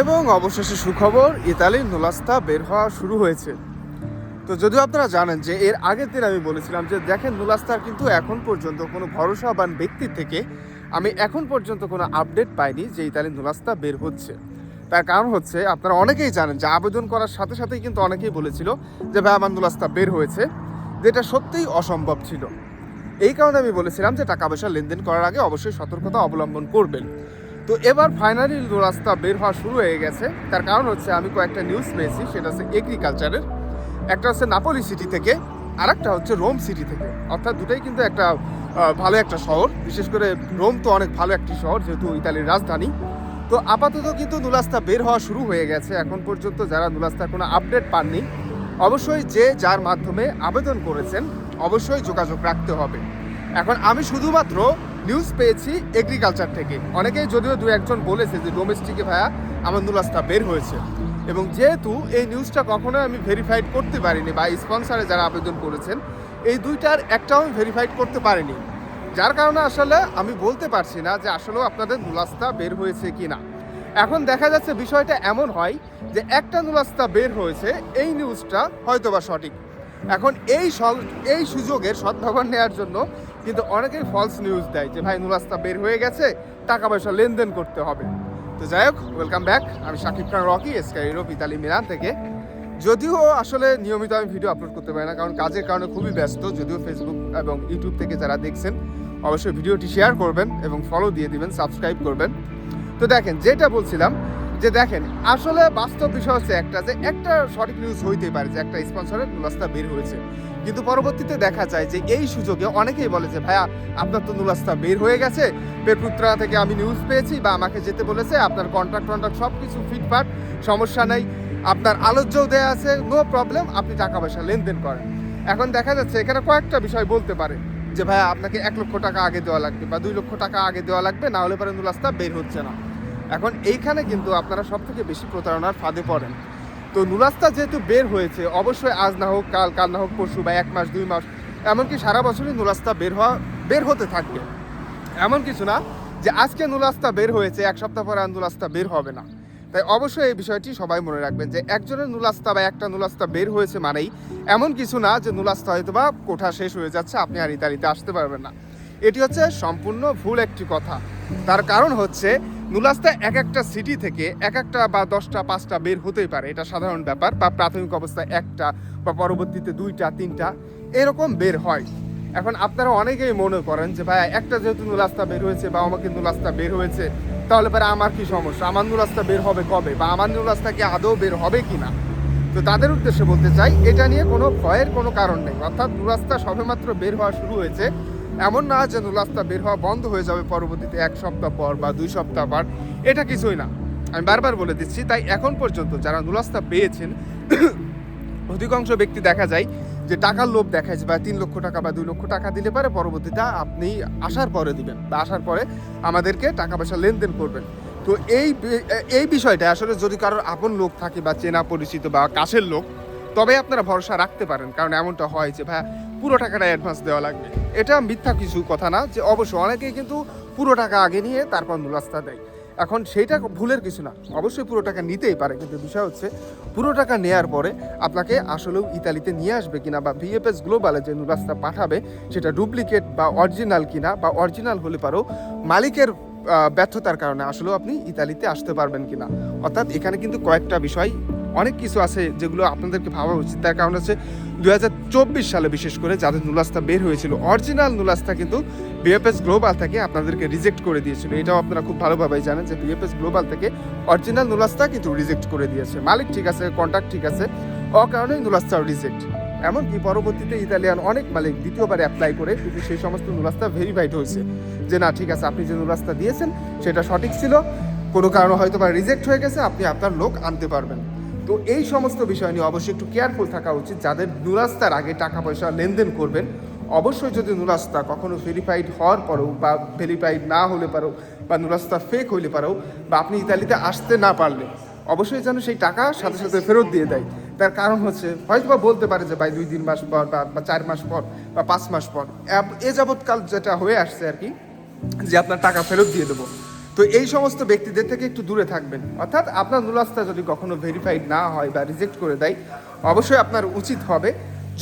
এবং অবশেষে সুখবর, ইতালির নোলাস্তা বের হওয়া শুরু হয়েছে। তো যদিও আপনারা জানেন যে এর আগের দিন আমি বলেছিলাম যে দেখেন নুলাস্তার কিন্তু এখন পর্যন্ত কোনো ভরসাবান ব্যক্তির থেকে আমি এখন পর্যন্ত কোনো আপডেট পাইনি যে ইতালি নুলাস্তা বের হচ্ছে। তার কারণ হচ্ছে, আপনারা অনেকেই জানেন যে আবেদন করার সাথে সাথেই কিন্তু অনেকেই বলেছিল যে, ভাই, আমার নুলাস্তা বের হয়েছে। যেটা সত্যিই অসম্ভব ছিল। এই কারণে আমি বলেছিলাম যে টাকা পয়সা লেনদেন করার আগে অবশ্যই সতর্কতা অবলম্বন করবেন। তো এবার ফাইনালি রাস্তা বের হওয়া শুরু হয়ে গেছে, তার কারণ হচ্ছে আমি কয়েকটা নিউজ পেয়েছি, সেটা হচ্ছে এগ্রিকালচারের একটা হচ্ছে নাপোলি সিটি থেকে আর একটা হচ্ছে রোম সিটি থেকে। অর্থাৎ দুটাই কিন্তু একটা ভালো একটা শহর। বিশেষ করে রোম তো অনেক ভালো একটি শহর, যেহেতু ইতালির রাজধানী। তো আপাতত কিন্তু নুলাস্তা বের হওয়া শুরু হয়ে গেছে। এখন পর্যন্ত যারা নুলাস্তার কোনো আপডেট পাননি, অবশ্যই যে যার মাধ্যমে আবেদন করেছেন, অবশ্যই যোগাযোগ রাখতে হবে। এখন আমি শুধুমাত্র নিউজ পেয়েছি এগ্রিকালচার থেকে। অনেকেই যদিও দু একজন বলেছে যে ডোমেস্টিকে ভাইয়া আমার নুলাস্তা বের হয়েছে। এবং যেহেতু এই নিউজটা কখনোই আমি ভেরিফাইড করতে পারিনি বা স্পন্সারে যারা আবেদন করেছেন, এই দুইটার একটাও আমি ভেরিফাইড করতে পারিনি। যার কারণে আসলে আমি বলতে পারছি না যে আসলেও আপনাদের নুলাস্তা বের হয়েছে কি না এখন দেখা যাচ্ছে বিষয়টা এমন হয় যে একটা নুলাস্তা বের হয়েছে, এই নিউজটা হয়তোবা সঠিক। এখন এই এই সুযোগের সদ্ভাবন নেওয়ার জন্য কিন্তু অনেকেই ফলস নিউজ দেয় যে, ভাই নুলাস্তা বের হয়ে গেছে টাকা পয়সা লেনদেন করতে হবে। তো যাই হোক ওয়েলকাম ব্যাক আমি Shakib Khan Rocky Sky Europe Italy Milan থেকে। যদিও আসলে নিয়মিত আমি ভিডিও আপলোড করতে পারি না, কারণ কাজের কারণে খুবই ব্যস্ত। যদিও ফেসবুক এবং ইউটিউব থেকে যারা দেখছেন, অবশ্যই ভিডিওটি শেয়ার করবেন এবং ফলো দিয়ে দিবেন সাবস্ক্রাইব করবেন। তো দেখেন, যেটা বলছিলাম যে দেখেন, আসলে বাস্তব বিষয় হচ্ছে একটা যে একটা সঠিক নিউজ হইতে পারে যে একটা স্পন্সরের নুলাস্তা বের হয়েছে। কিন্তু পরবর্তীতে দেখা যায় যে এই সুযোগে অনেকেই বলে যে, ভাইয়া, আপনার তো নুলাস্তা বের হয়ে গেছে। পেটপুত্রা থেকে আমি নিউজ পেয়েছি বা আমাকে যেতে বলেছে, আপনার কন্ট্রাক্ট কন্ট্রাক্ট সব কিছু ফিটফাট, সমস্যা নেই। আপনার আলোচ্যও দেয়া আছে নো প্রবলেম আপনি টাকা পয়সা লেনদেন করেন। এখন দেখা যাচ্ছে এখানে কয়েকটা বিষয় বলতে পারে যে, ভাইয়া, আপনাকে এক লক্ষ টাকা আগে দেওয়া লাগবে বা দুই লক্ষ টাকা আগে দেওয়া লাগবে, না হলে পরে নুলাস্তা বের হচ্ছে না। এখন এইখানে কিন্তু আপনারা সব থেকে বেশি প্রতারণার ফাঁদে পড়েন। তো নুলাস্তা যেহেতু বের হয়েছে, অবশ্যই আজ না হোক, কাল কাল না হোক, পরশু বা এক মাস, দুই মাস, এমনকি সারা বছরই নুলাস্তা বের হওয়া, বের হতে থাকবে। এমন কিছু না যে আজকে নুলাস্তা বের হয়েছে, এক সপ্তাহ পরে আর নুলাস্তা বের হবে না। তাই অবশ্যই এই বিষয়টি সবাই মনে রাখবেন যে একজনের নুলাস্তা বা একটা নুলাস্তা বের হয়েছে মানেই এমন কিছু না যে নুলাস্তা হয়তো বা কোঠা শেষ হয়ে যাচ্ছে, আপনি আর ইতালিতে আসতে পারবেন না। এটি হচ্ছে সম্পূর্ণ ভুল একটি কথা। তার কারণ হচ্ছে নুলাস্তা এক একটা সিটি থেকে এক একটা বা দশটা, পাঁচটা বের হতেই পারে। এটা সাধারণ ব্যাপার বা প্রাথমিক অবস্থায় একটা বা পরবর্তীতে দুইটা, তিনটা এরকম বের হয়। এখন আপনারা অনেকেই মনে করেন যে, ভাই, একটা যেহেতু নুলাস্তা বের হয়েছে বা আমাকে নুলাস্তা বের হয়েছে, তাহলে পরে আমার কি সমস্যা? আমার নুলাস্তা বের হবে কবে? বা আমার নুলাস্তা কি আদৌ বের হবে কি না তো তাদের উদ্দেশ্যে বলতে চাই, এটা নিয়ে কোনো ভয়ের কোনো কারণ নেই। অর্থাৎ নুলাস্তা সবেমাত্র বের হওয়া শুরু হয়েছে এমন না যে নুলাস্তা বের হওয়া বন্ধ হয়ে যাবে পরবর্তীতে এক সপ্তাহ পর বা দুই সপ্তাহ পর। এটা কিছুই না। আমি বারবার বলে দিচ্ছি, তাই এখন পর্যন্ত যারা নুলাস্তা পেয়েছেন, অধিকাংশ ব্যক্তি দেখা যায় যে টাকার লোভ দেখায় যে বা তিন লক্ষ টাকা বা দুই লক্ষ টাকা দিলে পারে পরবর্তীতে আপনি আসার পরে দিবেন বা আসার পরে আমাদেরকে টাকা পয়সা লেনদেন করবেন। তো এই এই বিষয়টা আসলে যদি কারোর আপন লোক থাকে বা চেনা পরিচিত বা কাছের লোক তবে আপনারা ভরসা রাখতে পারেন, কারণ এমনটা হয় যে ভাই পুরো টাকাটা অ্যাডভান্স দেওয়া লাগবে। এটা মিথ্যা কিছু কথা না, যে অবশ্য অনেকেই কিন্তু পুরো টাকা আগে নিয়ে তারপর নুলাস্তা দেয়। এখন সেইটা ভুলের কিছু না, অবশ্যই পুরো টাকা নিতেই পারে, কিন্তু বিষয় হচ্ছে, পুরো টাকা নেয়ার পরে আপনাকে আসলেও ইতালিতে নিয়ে আসবে কিনা বা ভিএফএস গ্লোবালে যে নুরাস্তা পাঠাবে, সেটা ডুপ্লিকেট বা অরিজিনাল কিনা বা অরিজিনাল হলে পারেও মালিকের ব্যর্থতার কারণে আসলেও আপনি ইতালিতে আসতে পারবেন কিনা। অর্থাৎ এখানে কিন্তু কয়েকটা বিষয় অনেক কিছু আছে যেগুলো আপনাদেরকে ভাবা উচিত। তার কারণ হচ্ছে দু হাজার চব্বিশ সালে বিশেষ করে যাদের নুলাস্তা বের হয়েছিল, অরিজিনাল নুলাস্তা কিন্তু বিএফএস গ্লোবাল থেকে আপনাদেরকে রিজেক্ট করে দিয়েছিল। এটাও আপনারা খুব ভালোভাবেই জানেন যে বিএফএস গ্লোবাল থেকে অরিজিনাল নুলাস্তা কিন্তু রিজেক্ট করে দিয়েছে। মালিক ঠিক আছে কন্ট্যাক্ট ঠিক আছে অকারণেই নুলাস্তাও রিজেক্ট এমনকি পরবর্তীতে ইতালিয়ান অনেক মালিক দ্বিতীয়বার অ্যাপ্লাই করে কিন্তু সেই সমস্ত নুলাস্তা ভেরিফাইড হয়েছে যে না, ঠিক আছে, আপনি যে নুলাস্তা দিয়েছেন সেটা সঠিক ছিল। কোনো কারণে হয়তো বা রিজেক্ট হয়ে গেছে, আপনি আপনার লোক আনতে পারবেন। তো এই সমস্ত বিষয় নিয়ে অবশ্যই একটু কেয়ারফুল থাকা উচিত। যাদের নুরাস্তার আগে টাকা পয়সা লেনদেন করবেন, অবশ্যই যদি নুরাস্তা কখনো ভেরিফাইড হওয়ার পরেও বা ভেরিফাইড না হলে পারো বা নুরাস্তা ফেক হইলে পারো বা আপনি ইতালিতে আসতে না পারলে, অবশ্যই যেন সেই টাকা সাথে সাথে ফেরত দিয়ে দেয়। তার কারণ হচ্ছে হয়তো বা বলতে পারে যে, ভাই দুই তিন মাস পর বা চার মাস পর বা পাঁচ মাস পর। এ যাবৎকাল যেটা হয়ে আসছে আর কি, যে আপনার টাকা ফেরত দিয়ে দেবো। তো এই সমস্ত ব্যক্তিদের থেকে একটু দূরে থাকবেন। অর্থাৎ আপনার নুলাস্তা যদি কখনো ভেরিফাইড না হয় বা রিজেক্ট করে দেয়, অবশ্যই আপনার উচিত হবে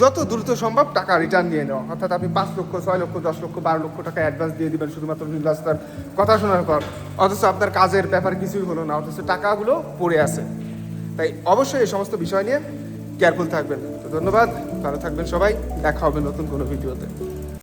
যত দ্রুত সম্ভব টাকা রিটার্ন নিয়ে নেওয়া। অর্থাৎ আপনি পাঁচ লক্ষ, ছয় লক্ষ, দশ লক্ষ, বারো লক্ষ টাকা অ্যাডভান্স দিয়ে দিবেন শুধুমাত্র নুলাস্তার কথা শোনার পর। অথচ আপনার কাজের ব্যাপার কিছুই হলো না, অথচ টাকাগুলো পড়ে আছে। তাই অবশ্যই এই সমস্ত বিষয় নিয়ে কেয়ারফুল থাকবেন। তো ধন্যবাদ, ভালো থাকবেন সবাই, দেখা হবে নতুন কোনো ভিডিওতে